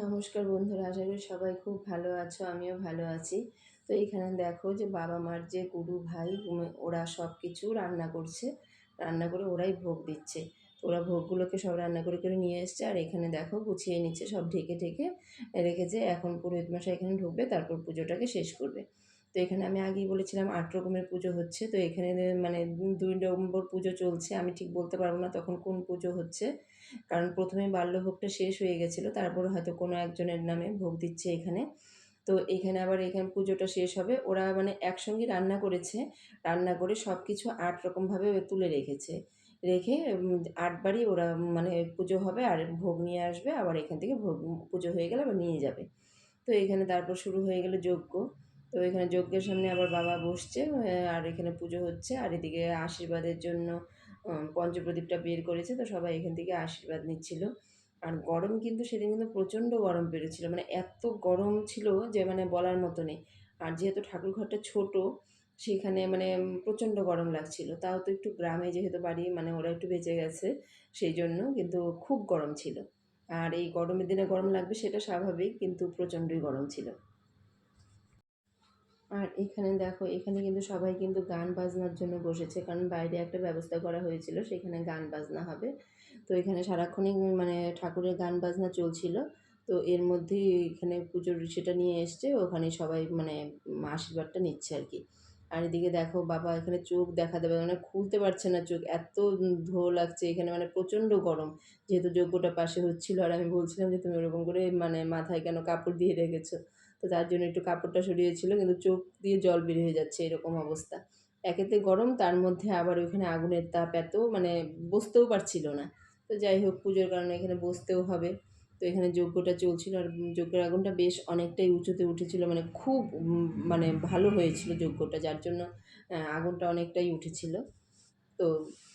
নমস্কার বন্ধুরা, আশা করি সবাই খুব ভালো আছো, আমিও ভালো আছি। তো এখানে দেখো যে বাবা মার যে গুরু ভাই ওরা সব কিছু রান্না করছে। রান্না করে ওরাই ভোগ দিচ্ছে। ওরা ভোগগুলোকে সব রান্না করে করে নিয়ে এসছে আর এখানে দেখো গুছিয়ে নিচ্ছে, সব ঢেকে ঢেকে রেখেছে এখন পুরোহিত মশাই এখানে ঢুকবে, তারপর পুজোটাকে শেষ করবে। তো এখানে আমি আগেই বলেছিলাম আট রকমের পুজো হচ্ছে। তো এখানে মানে দুই নম্বর পুজো চলছে, আমি ঠিক বলতে পারব না তখন কোন পুজো হচ্ছে। কারণ প্রথমে বাল্যভোগটা শেষ হয়ে গেছিল, তারপর হয়তো কোনো একজনের নামে ভোগ দিচ্ছে এখানে। তো এখানে আবার এখানে পুজোটা শেষ হবে। ওরা মানে একসঙ্গে রান্না করেছে, রান্না করে সব কিছু আট রকমভাবে তুলে রেখেছে। রেখে আটবারই ওরা মানে পুজো হবে আর ভোগ নিয়ে আসবে, আবার এখান থেকে ভোগ, পুজো হয়ে গেলে আবার নিয়ে যাবে। তো এখানে তারপর শুরু হয়ে গেল যজ্ঞ। তো এখানে যজ্ঞের সামনে আবার বাবা বসছে আর এখানে পুজো হচ্ছে। আর এদিকে আশীর্বাদের জন্য পঞ্চপ্রদীপটা বের করেছে, তো সবাই এখান থেকে আশীর্বাদ নিচ্ছিল। আর গরম কিন্তু সেদিন কিন্তু প্রচণ্ড গরম পেরেছিল মানে এত গরম ছিল যে মানে বলার মতো নেই। আর যেহেতু ঠাকুর ঘরটা ছোট, সেখানে মানে প্রচণ্ড গরম লাগছিল। তাও তো একটু গ্রামে যেহেতু বাড়ি মানে ওরা একটু বেঁচে গেছে, সেই জন্য কিন্তু খুব গরম ছিল। আর এই গরমের দিনে গরম লাগবে সেটা স্বাভাবিক, কিন্তু প্রচণ্ডই গরম ছিল। আর এখানে দেখো, এখানে কিন্তু সবাই কিন্তু গান বাজনার জন্য বসেছে। কারণ বাইরে একটা ব্যবস্থা করা হয়েছিল, সেখানে গান বাজনা হবে। তো এখানে সারাক্ষণই মানে ঠাকুরের গান বাজনা চলছিল। তো এর মধ্যেই এখানে পুজোর সেটা নিয়ে এসছে, ওখানে সবাই মানে আশীর্বাদটা নিচ্ছে আর কি। আর এদিকে দেখো, বাবা এখানে চোখ দেখা দেবে মানে খুলতে পারছে না চোখ, এত ধো লাগছে এখানে মানে প্রচণ্ড গরম। যেহেতু যজ্ঞটা পাশে হচ্ছিল, আর আমি বলছিলাম যে তুমি ওরকম করে মানে মাথায় কেন কাপড় দিয়ে রেখেছো? তো তার জন্য একটু কাপড়টা সরিয়েছিল, কিন্তু চোখ দিয়ে জল বের হয়ে যাচ্ছে এরকম অবস্থা। একেতে গরম, তার মধ্যে আবার ওইখানে আগুনের তাপ এত মানে বসতেও পারছিল না। তো যাই হোক, পুজোর কারণে এখানে বসতেও হবে। তো এখানে যজ্ঞটা চলছিল আর যজ্ঞের আগুনটা বেশ অনেকটাই উঁচুতে উঠেছিল মানে খুব মানে ভালো হয়েছিল যজ্ঞটা, যার জন্য আগুনটা অনেকটাই উঠেছিল। তো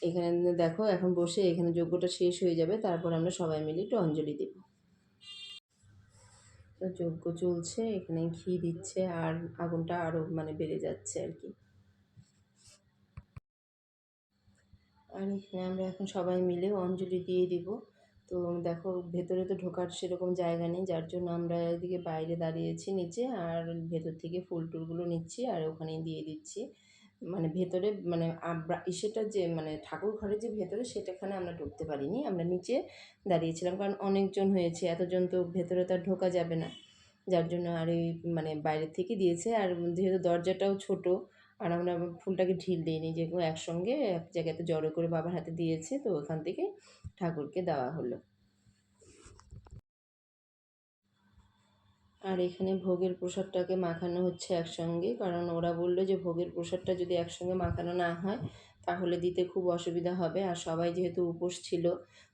এখানে দেখো, এখন বসে এখানে যজ্ঞটা শেষ হয়ে যাবে, তারপর আমরা সবাই মিলে একটু অঞ্জলি দেব। যজ্ঞ চলছে, এখানে ঘি দিচ্ছে আর আগুনটা আরও মানে বেড়ে যাচ্ছে আর কি। আর এখানে আমরা এখন সবাই মিলে অঞ্জলি দিয়ে দিব। তো দেখো ভেতরে তো ঢোকার সেরকম জায়গা নেই, যার জন্য আমরা এদিকে বাইরে দাঁড়িয়েছি নিচে আর ভেতর থেকে ফুল টুলগুলো নিচ্ছি আর ওখানেই দিয়ে দিচ্ছি। মানে ভেতরে মানে ইসেটা যে মানে ঠাকুর ঘরের যে ভেতরে সেটাখানে আমরা ঢুকতে পারিনি, আমরা নিচে দাঁড়িয়েছিলাম। কারণ অনেকজন হয়েছে, এতজন তো ভেতরে তো আর ঢোকা যাবে না। যার জন্য আর এই মানে বাইরের থেকে দিয়েছে। আর যেহেতু দরজাটাও ছোট, আর আমরা ফুলটাকে ঢিল দিইনি যেগুলো একসঙ্গে, এক জায়গাতে জড়ো করে বাবার হাতে দিয়েছে, তো ওখান থেকে ঠাকুরকে দেওয়া হলো। আর এখানে ভোগের প্রসাদটাকে মাখানো হচ্ছে একসঙ্গে, কারণ ওরা বলল যে ভোগের প্রসাদটা যদি একসঙ্গে মাখানো না হয়, তাহলে দিতে খুব অসুবিধা হবে। আর সবাই যেহেতু উপোস ছিল,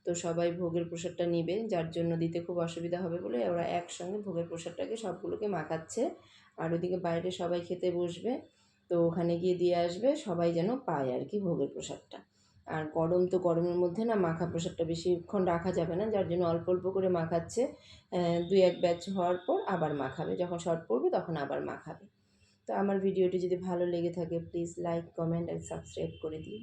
তো সবাই ভোগের প্রসাদটা নিবে, যার জন্য দিতে খুব অসুবিধা হবে বলে ওরা একসঙ্গে ভোগের প্রসাদটাকে সবগুলোকে মাখাচ্ছে। আর ওদিকে বাইরে সবাই খেতে বসবে, তো ওখানে গিয়ে দিয়ে আসবে, সবাই যেন পায় আর কি ভোগের প্রসাদটা। আর গরম তো গরমের মধ্যে না মাখা প্রসাদটা বেশিক্ষণ রাখা যাবে না, যার জন্য অল্প অল্প করে মাখাচ্ছে। দুই এক ব্যাচ হওয়ার পর আবার মাখাবে। যখন শর্ট পড়বে তখন আবার মাখাবে। তো আমার ভিডিওটি যদি ভালো লেগে থাকে please like comment and subscribe করে দিন